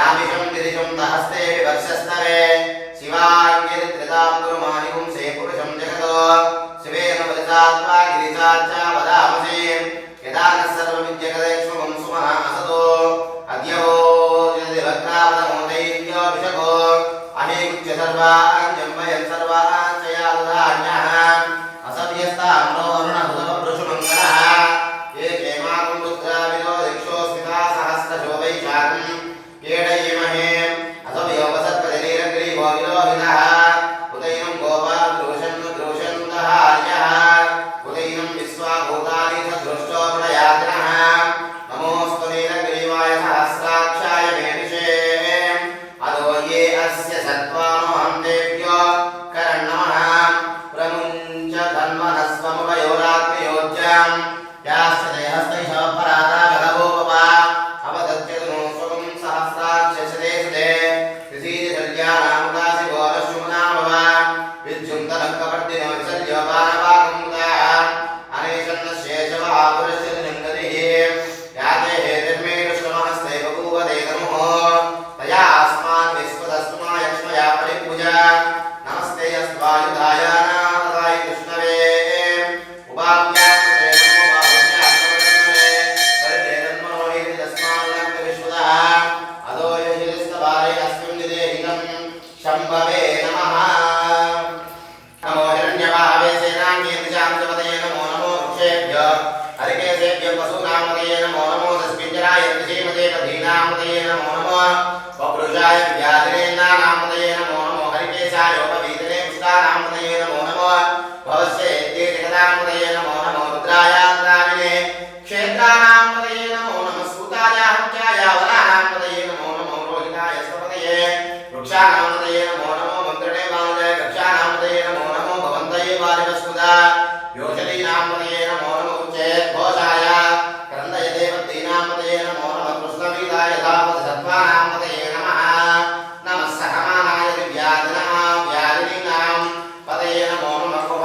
രാവിശം തിരിശം ത వ్యాధిరేంద్రానామదయే నమో నమో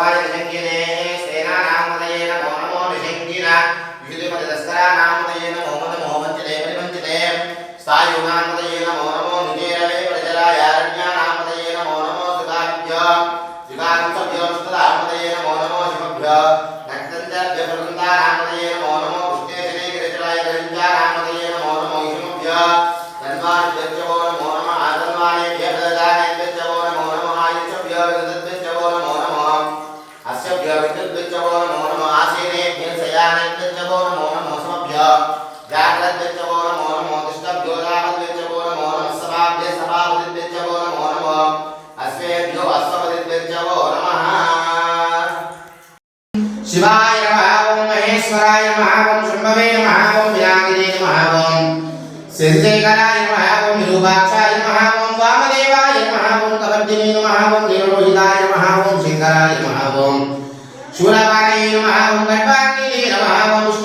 భగవాయజంగినే సేనానాముదయే నమో నమో నిషంగిన వివిధ దసరానాముదయే నమో నమో మంచిదే జాగ్రత్త మౌనమో దిష్టభ్యోజాగ్రత్త మౌనం సభాభ్య సభాపతి శివాయ మహావం మహేశ్వరాయ మహావం శంభవే మహావం వ్యాగిరే మహావం శశిశేఖరాయ మహావం నిరూపాక్షాయ మహావం వామదేవాయ మహావం కవర్జిని మహావం నిరోహితాయ మహావం శంకరాయ మహావం శూరపాణయ మహావం గడ్వాయ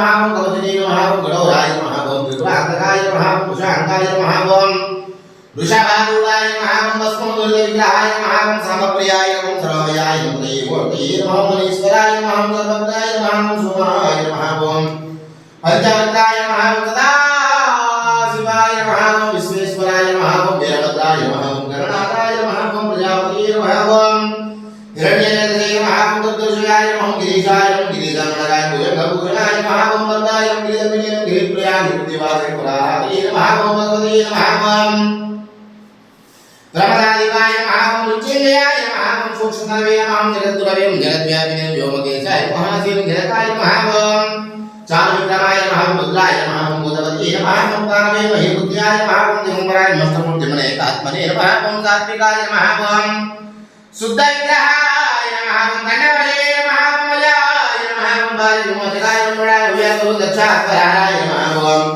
दयानवासने नमः ओम कवचने नमः ओम गणोराय नमः ओम कृपान्तकाय नमः ओम कुशाङ्काय नमः ओम वृषभारूढाय नमः ओम वस्मोदुर्गविग्रहाय नमः ओम समप्रियाय ओम सर्वमयाय नमः मूर्तये नमः ओम मनीश्वराय नमः ओम सर्वभद्राय नमः ओम सोमाय नमः ओम पंचवक्ताय नमः ओम सदाशिवाय नमः ओम विश्वेश्वराय नमः ओम वीरभद्राय नमः ओम गणनाथाय नमः ओम प्रजापतिये नमः ओम हिरण्यनेत्रये नमः ओम दुर्दुर्शयाय नमः ओम गिरीशाय नमः गिरिजामणगाय भुजङ्गभूषणाय नमः ओम वरदाय नमः गिरिजन्मने नमः गिरिप्रियाय नित्यवासे पुराहते नमः ओम भगवते नमः ओम ब्रह्मदादिवाय नमः ओम रुचिन्द्रयाय नमः ओम सूक्ष्मतरवे नमः ओम जगद्गुरवे ओम जगद्व्यापिने ओम व्योमकेशाय नमः शिवं जगताय नमः ओम चारुविक्रमाय नमः ओम रुद्राय नमः ओम बुधवते नमः ओम कामे महिबुद्ध्याय नमः ओम दिगंबराय नमस्तमूर्तिमने एकात्मने नमः ओम सात्विकाय नमः ओम शुद्धविग्रहाय ब्रह्माय नमो शिवाय मंगलाय भूयासो दक्षास्वराय नमः ओम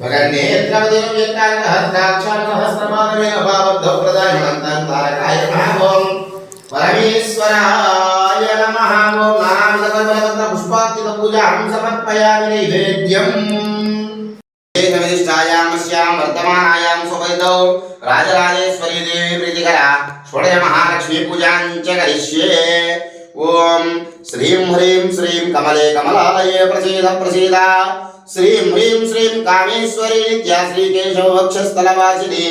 भगन्ने द्रवदेव व्यक्तांगहस्ताक्षर सहस्रमानमेन भावब्धौ प्रदायमन्तं तारकाय नमः ओम परमेश्वराय नमः ओम नामदकल्पलपत्र पुष्पार्चित पूजां समर्पयामि नैवेद्यम् एकनिष्ठायामस्यां वर्तमानायां स्वपरितौ राजराजेश्वरी देवी प्रीतिकरा षोडय महालक्ष्मी पूजां च करिष्ये ఓం శ్రీం హ్రీం శ్రీం కమలే కమలాలయే ప్రసీద ప్రసీద. శ్రీం హ్రీం శ్రీం కామేశ్వరి నిత్యా శ్రీకేశవ వక్షస్థలవాసిని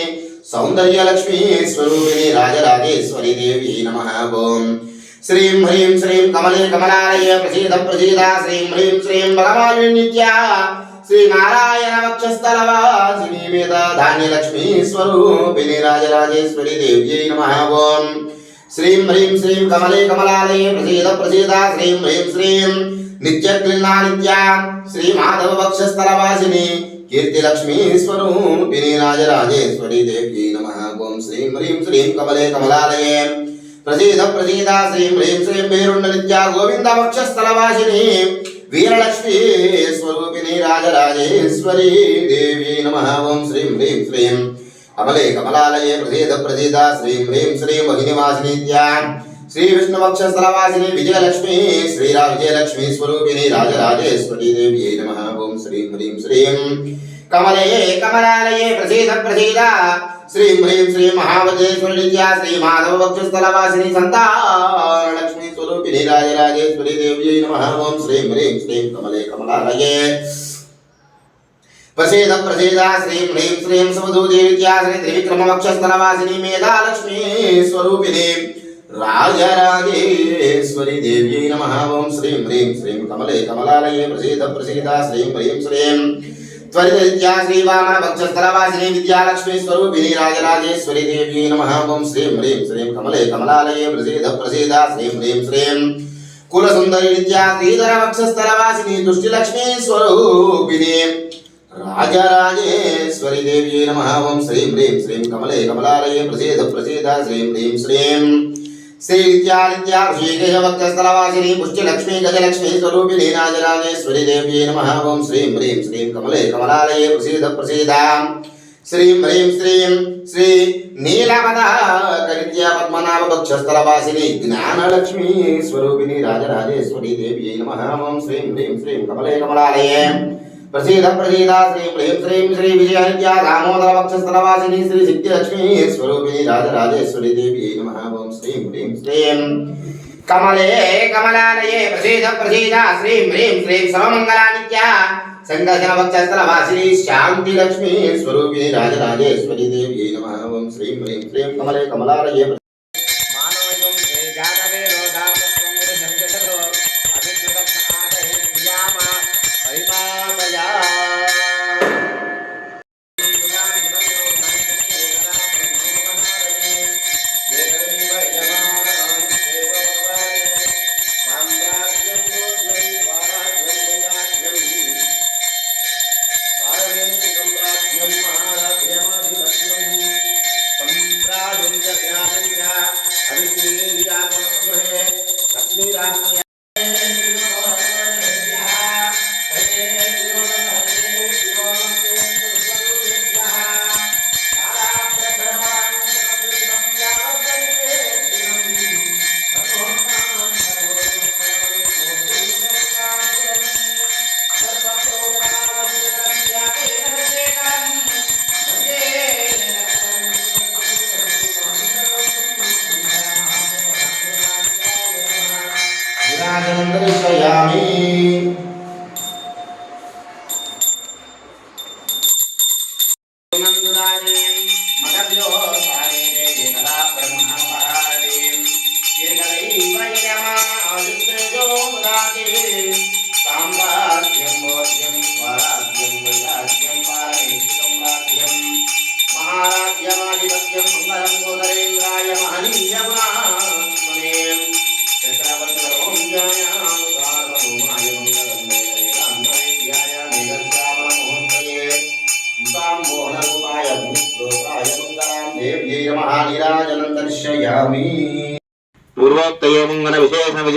సౌందర్యలక్ష్మీ స్వరూపిణి రాజరాజేశ్వరి దేవి నమ ఓం. శ్రీం హ్రీం శ్రీం కమలే కమలాలయే ప్రసీద ప్రసీద. శ్రీం హ్రీం శ్రీం భగవాని నిత్యా శ్రీనారాయణ వక్షస్థలవాసిని మీద ధాన్యలక్ష్మీ స్వరూపిణి రాజరాజేశ్వరి దేవ్యై నమ ఓం. శ్రీం హ్రీం శ్రీం కమలే కమలాలయే ప్రసీద ప్రసీద శ్రీం హ్రీం శ్రీం నిత్యక్లిన్నా నిత్యా శ్రీ మాధవ వక్షస్థలవాసిని కీర్తిలక్ష్మీ స్వరూపిణి రాజరాజేశ్వరి దేవ్యై నమ. ఓం శ్రీం హ్రీం శ్రీం కమలే కమలాలయే ప్రసీద ప్రసీద శ్రీం హ్రీం శ్రీం పేరుండ నిత్య గోవింద వక్షస్థలవాసిని వీరలక్ష్మీ స్వరూపిణి రాజరాజేశ్వరి దేవి నమ. ఓం శ్రీం హ్రీం శ్రీం కమలే కమలాలయే ప్రసీద ప్రసీద శ్రీం హ్రీం శ్రీం మహినివాసినిత్యా శ్రీ విష్ణువక్షస్థలవాసిని విజయలక్ష్మి శ్రీరా విజయలక్ష్మి స్వరూపిణి రాజరాజేశ్వరి దేవి నమ ఓం శ్రీం హ్రీం శ్రీం కమలయే కమలాలయే ప్రసీద ప్రసీద శ్రీం హ్రీం శ్రీం మహావజేశ్వరి నిత్యా శ్రీ మాధవ వక్షస్థలవాసిని సంతాన లక్ష్మీ స్వరూపిణి రాజరాజేశ్వరి దేవి నమ ఓం శ్రీం హ్రీం శ్రీం కమలే కమలాలయే ప్రసీద ప్రసీద శ్రీం హ్రీం శ్రీం సుమధూదేవిత్యా శ్రీ త్రివిక్రమ వక్షస్థలవాసిని మేధాలక్ష్మీ స్వరూపిణి రాజరాజేశ్వరి దేవ్యై నమ. ఓం శ్రీం హ్రీం శ్రీం కమలే కమలాలయే ప్రసేద ప్రసీద శ్రీం హ్రీం శ్రీం. త్వరితరిత్యా శ్రీవామన వక్షస్థలవాసిని విద్యాలక్ష్మీ స్వరూపిణి రాజరాజేశ్వరి దేవ్యై నమ. ఓం శ్రీం హ్రీం శ్రీం కమలే కమలాలయే ప్రసేద ప్రసీద శ్రీం హ్రీం శ్రీం. కులసుందరి విద్యా శ్రీధర వక్షస్థలవాసిని దుష్టిలక్ష్మీ స్వరూపిణి. రాజరాజేశ్వరి దేవ్యై నమ. ఓం శ్రీం హ్రీం శ్రీం కమలే కమలాలయే ప్రసేద ప్రసేద శ్రీం హ్రీం శ్రీం. శ్రీ విద్యానిత్యా పుష్టిలక్ష్మీ గజలక్ష్మీ స్వరూపిణి రాజరాజేశ్వరి దేవ్యై నమ. ఓం శ్రీం హ్రీం శ్రీం కమలే కమలాలయే ప్రసేద ప్రసేద. శ్రీం హ్రీం శ్రీం శ్రీ నీలపద కవిత్యా పద్మనాభ భక్షస్థలవాసిని జ్ఞానలక్ష్మీ స్వరూపిణి రాజరాజేశ్వరి దేవ్యై నమ. ఓం శ్రీం హ్రీం శ్రీం కమలే కమలాలయే. ప్రసీద ప్రసీద శ్రీ ప్రేం శ్రీం శ్రీ విజయానిత్యా దామోదర వక్షస్థలవాసిని శ్రీ సిద్ధిలక్ష్మీ స్వరూపిణి రాజరాజేశ్వరి దేవి నమ. ఓం శ్రీం హ్రీం శ్రీం. కమలే కమలాలయే ప్రసీద ప్రసీద శ్రీం హ్రీం శ్రీం. సర్వమంగళానిత్యా సంగజన వక్షస్థలవాసిని శాంతి లక్ష్మీ స్వరూపిణి రాజరాజేశ్వరి దేవి నమ. ఓం శ్రీం హ్రీం శ్రీం. కమలే కమలాలయే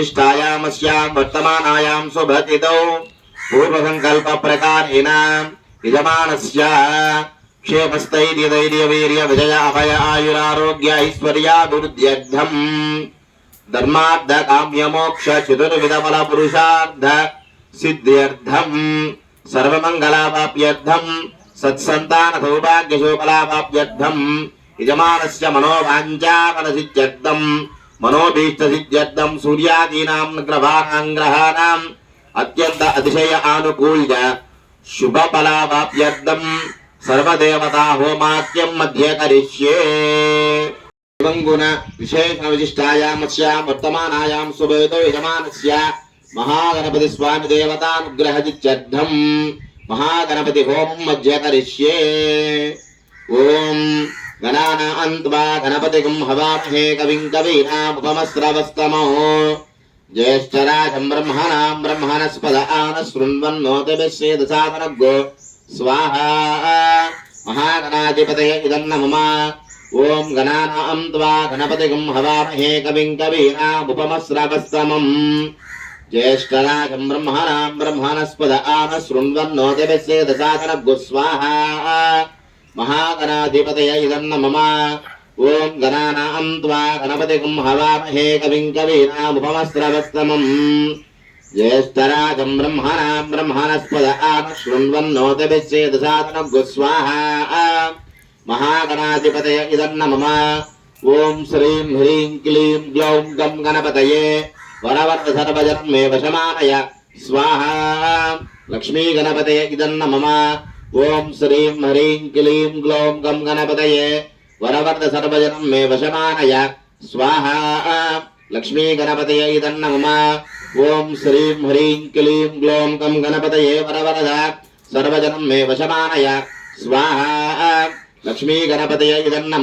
విశేష విశిష్టాయామస్యాం వర్తమానాయాం స్వభతితౌ పూర్వసంకల్ప ప్రకారేణ యజమానస్య క్షేమస్థైర్యధైర్యవీర్య విజయ అభయ ఆయురారోగ్య ఐశ్వర్యాభివృద్ధ్యర్థం ధర్మార్థ కామ్యమోక్ష చతుర్విధఫల పురుషార్థ సిద్ధ్యర్థం మనోభీష్ట సిద్ధ్యర్థం సూర్యాదీనాం గ్రహాణాం. అత్యంత అతిశయ ఆనుకూల్య శుభఫలావాప్యర్థం. సర్వదేవతా హోమాత్యం మధ్య కరిష్యే. గుణ విశేష విశిష్టాయామస్య వర్తమానాయాం సుభేదో యజమానస్య. మహాగణపతి స్వామి దేవతానుగ్రహజిత్యర్థం మహాగణపతి హోమం మధ్య కరిష్యే. ఓం గణానాన్వా గణపతిగం హవామహే కవిం కవీనాముపమస్రవస్తమో జ్యేష్ఠరాజం బ్రహ్మణాం బ్రహ్మణస్పద ఆన శృణ్వన్నోతిభిశ్చేదసాదనగ్గో స్వాహా మహాగణాధిపతయ ఇదన్న మమ ఓం గణానాం త్వా గణపతిగం హవామహే కవిం కవీనాముపమస్రవస్తమం జ్యేష్ఠరాజం బ్రహ్మణాం బ్రహ్మణస్పద ఆన శృణ్వన్నోతిభిశ్చేదసాదనగ్గో స్వాహా మహాగణాధిపతయ ఇదన్న మమ ఓం గణానాం త్వా గణపతిగం హవామహే కవిం కవీనాముపమస్రవస్తమం. జ్యేష్ఠరాజం బ్రహ్మణాం బ్రహ్మణస్పద ఆన శృణ్వన్నోతిభిశ్చేదసాదనగ్గో స్వాహా మహాగణాధిపతయ ఇదన్న మమ ఓం శ్రీం హ్రీం క్లీం గ్లౌం గం గణపతయే. వరవర్త సర్వజనం మే వశమానయ. స్వాహా. లక్ష్మీ గణపతయ ఇదన్న మమ ఓం శ్రీం హ్రీం క్లీం గ్లౌం గం గణపతయే వరవర్ధ సర్వజనం మే వశమానయ. స్వాహా. లక్ష్మీ గణపతయ ఇదన్న ఓం శ్రీం హ్రీం క్లీం గ్లౌం గం గణపతయే వరవరద సర్వజనం మే వశమానయ. స్వాహా. లక్ష్మీ గణపతయ ఇదన్న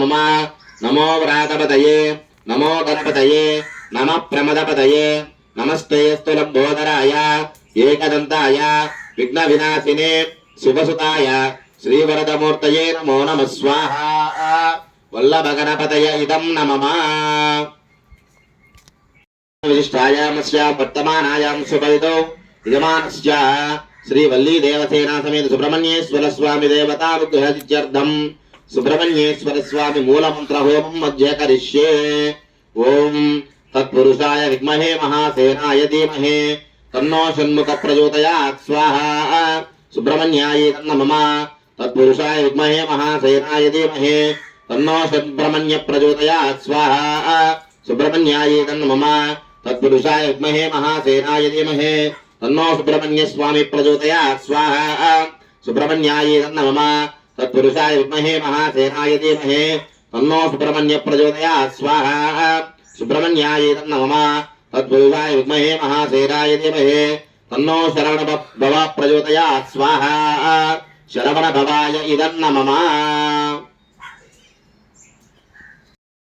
నమో. వ్రాతపతయే నమో గణపతయే. నమ ప్రమదపతయే. నమస్తే స్థులంబోధరాయ ఏకదంతాయ. విఘ్న వినాశినే శుభసుతాయ శ్రీవరదమూర్తయే నమో నమ స్వాహ. వల్లభ గణపతయ ఇదం నమమా విశిష్టాయామస్య వర్తమానాయాం సుపరితో యజమానస్య శ్రీ దేవసేనా సమేత సుబ్రహ్మణ్యేశ్వర స్వామి దేవతానుగ్రహత్యర్థం సుబ్రహ్మణ్యేశ్వర స్వామి మూలమంత్ర హోమం మధ్య కరిష్యే. ఓం తత్పురుషాయ విద్మహే మహాసేనాయ ధీమహే. తన్నో షణ్ముఖ ప్రచోదయాత్ స్వాహ. సుబ్రహ్మణ్యాయ తన్న మమ తత్పురుషాయ విద్మహే మహాసేనాయ ధీమహే తన్నో సుబ్రహ్మణ్య ప్రచోదయాత్ స్వాహా సుబ్రహ్మణ్యాయ తన్న మమ తత్పురుషాయ విద్మహే మహాసేనాయ ధీమహే తన్నో సుబ్రహ్మణ్య స్వామి ప్రచోదయాత్ స్వాహా సుబ్రహ్మణ్యాయ తన్న మమ తత్పురుషాయ విద్మహే మహాసేనాయ ధీమహే తన్నో సుబ్రహ్మణ్య ప్రచోదయాత్ స్వాహా సుబ్రహ్మణ్యాయ తన్న మమ తన్నో శరవణ భవ ప్రచోదయాత్. స్వాహ. శరవణ భవాయ ఇదన్న మమ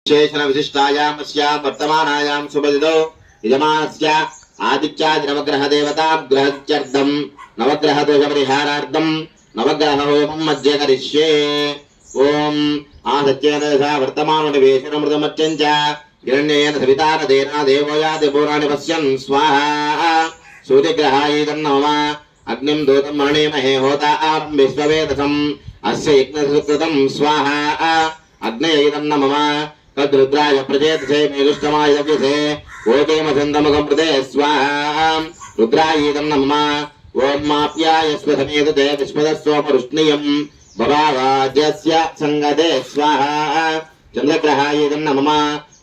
విశేషణ విశిష్టాయామస్య వర్తమానాయాం సుభదిదో యజమానస్య ఆదిత్యాది నవగ్రహ దేవతాగ్రహత్యర్థం నవగ్రహ దోష పరిహారార్థం నవగ్రహ హోమం మధ్య కరిష్యే. ఓం ఆ సత్యేన దశా వర్తమాన నివేశనమృతమత్యం చ హిరణ్యేన సవితారదేన దేవోయాది పూరాణి పశ్యన్. స్వాహా. సూర్యగ్రహాయీదన్నమ అగ్నిం దూతం మరణీమహే హోతారం విశ్వవేదసం అస్య యజ్ఞసుకృతం స్వాహా అగ్నయైదన్నమ తద్రుద్రాయ ప్రచేతసే మేలుష్టమాయ దవ్యసే ఓకేమ చందముఖం ప్రదే స్వాహా రుద్రాయీదన్నమ ఓం మాప్యాయస్వ సమేతతే విస్మదస్వమరుష్ణియం భవాజస్య సంగదే స్వాహ చంద్రగ్రహాయీదన్నమ నమ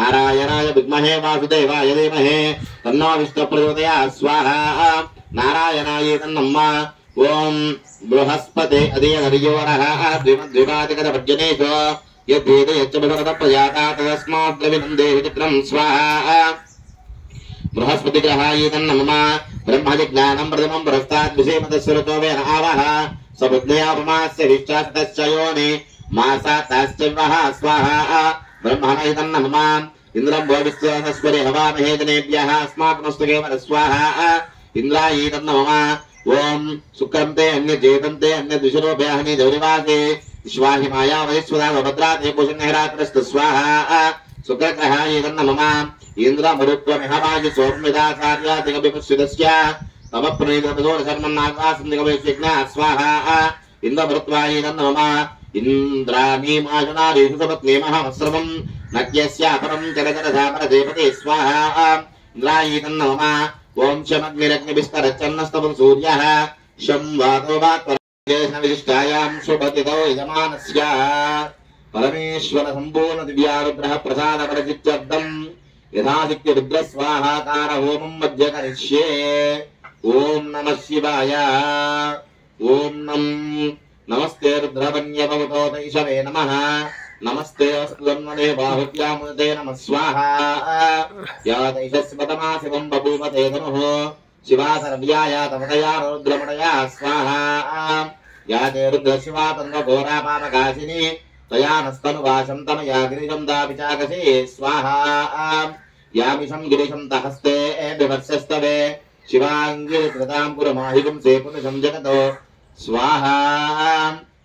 నారాయణాయ విద్మహే వాసుదేవాయ ధీమహే తన్నో విష్ణు ప్రచోదయా స్వాహ. నారాయణాయ తన్నమ్మ. ఓం బృహస్పతి అదే హరియోరః ద్విపాదిగత పర్జనేషు యద్వేద యచ్చభగవత ప్రజాతా తదస్మాత్ వినందే విచిత్రం స్వాహ. బృహస్పతి గ్రహాయ తన్నమ్మ బ్రహ్మజ్ఞానం ప్రథమం పురస్తాద్విషేమతస్వరతో వేన ఆవహ. సబుద్ధయాపమాస్య బ్రహ్మణైతన్న మమ ఇంద్రం భోవిశ్వాసస్వరి హవామహేజనేభ్యః అస్మాకమస్తు కేవల స్వాహ ఇంద్రాయీతన్న మమ ఓం శుక్రంతే అన్య చేతంతే అన్య దుషురోభ్యాహని జౌరివాసే విశ్వాహి మాయా వయస్వదా భద్రాతే భూషణహరాత్రస్తు స్వాహ శుక్రగ్రహాయేతన్న మమ ఇంద్రమరుత్వమిహమాజి సౌమ్యదాచార్యాదిగభిపుష్యుతస్య తమ ప్రణీతోషర్మన్నాకాసం దిగభ్యజ్ఞ స్వాహ ఇంద్రమృత్వాయేతన్న మమ ఇంద్రాగీమాగణారీమహస్రవం నగ్యస్యాపరం జగజరధాపర దేవతే స్వాహ. ఇంద్రాయీతం నమ ఓం సూర్య. శం వాతో వాత్పరవిశిష్టాయాం పరమేశ్వర సంపూర్ణ దివ్యానుగ్రహ ప్రసాద పరిచిత్యర్థం యథాశక్తి రుద్రస్వాహాకార హోమం మధ్య కరిష్యే ఓం నమ శివాయ. ఓం నం నమస్తే రుద్రవన్యవతోదైషవే నమ. నమస్తే అస్తున్మణే బాహుక్యామృతే నమ. స్వాహ. యాదైషస్వతమా శివం బభూమతే నమో. శివా సర్వ్యాయా తమటయా రౌద్రమటయా స్వాహ. యా తే రుద్ర శివా తన్వ ఘోరా పాపకాశిని తయా నస్తను వాశం తమ యా గిరిజం దాపిచాకసి స్వాహ. యామిషం గిరిజం తహస్తే బివర్షస్తవే శివాంగి కృతాం పురమాహికం సేపునిషం జగతో. स्वाहा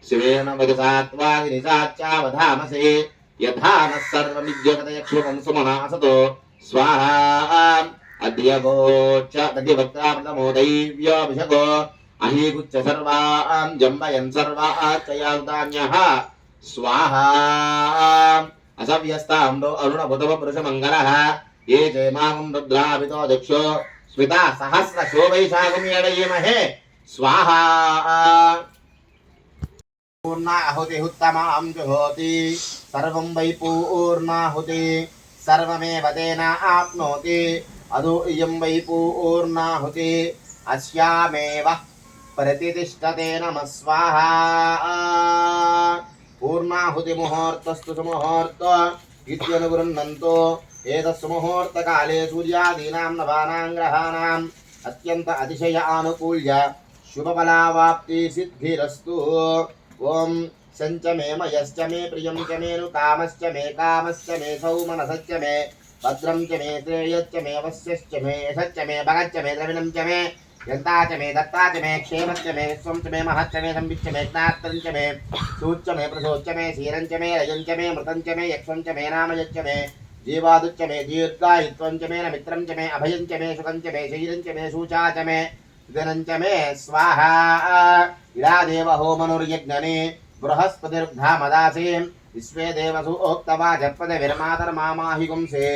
शिवेन वदसा त्वागिरिसाच्चावधामसे यथा नः सर्वमिज्यगतयक्षुरं सुमनासतो स्वाहा अद्य गोच तद्यवक्तामृतमो दैव्योऽभिषगो अहीगुच्च सर्वां जम्बयन् सर्वाच्चयान्तान्यः स्वाहा असव्यस्ताम्रो अरुणभुतव पुरुषमङ्गलः ये चेमागं रुद्राभितो दक्षो स्मिता सहस्रशोभैषागं स्वाहा। पूर्णाहुतिहुत्तमां जुहोति, सर्वं वै पूर्णाहुति सर्वमेव तेन आप्नोति अदो इयं वै पूर्णाहुति अस्यामेव प्रतितिष्ठते नमः स्वाहा। इत्यनुगृह्णन्तो सूर्यादीनां ग्रहाणाम् अत्यन्त अतिशय आनुकूल्य शुभफलावाप्ति सिद्धिरस्तु ॐ सञ्च मे मयश्च मे प्रियं च मे नु कामश्च मे कामश्च मे सौमनसश्च मे भद्रं च मे श्रेयश्च मे वस्यश्च मे यशश्च मे भगच्च मे द्रविणं च मे यन्ता च मे दत्ता च मे क्षेमश्च मे विश्वं च मे महच्च मे संविच्च मे ज्ञात्रं च मे सूच्च मे प्रसोच्च मे क्षीरं च मे रजं च मे मृतं च मे यक्षं च मे नामयच्च मे जीवादुच्च मे दीर्घायुत्वं च मे नमित्रं च मे अभयं च मे सुखं च मे शरीरं च मे शूचा च मे गणं च मे स्वाहा। इडादेव होमनुर्यज्ञने बृहस्पतिर्धामदासे विश्वे देवसु ओक्तवा जत्पदे विरमातर्मामाहिगुंसे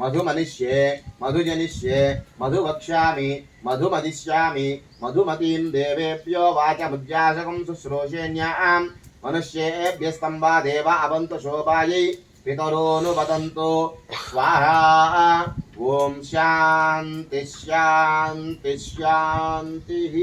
मधुमनिष्ये, मधुजनिष्ये, मधुवक्ष्यामि, मधुमदिष्यामि मधुमतीं देवेभ्यो वाचमुद्यासकं शुश्रूषेण्यां मनुष्येभ्यस्तं वा देव अवन्तु शोभायै। पितरोऽनुवदन्तु स्वाहा ॐ शान्ति शान्ति शान्तिः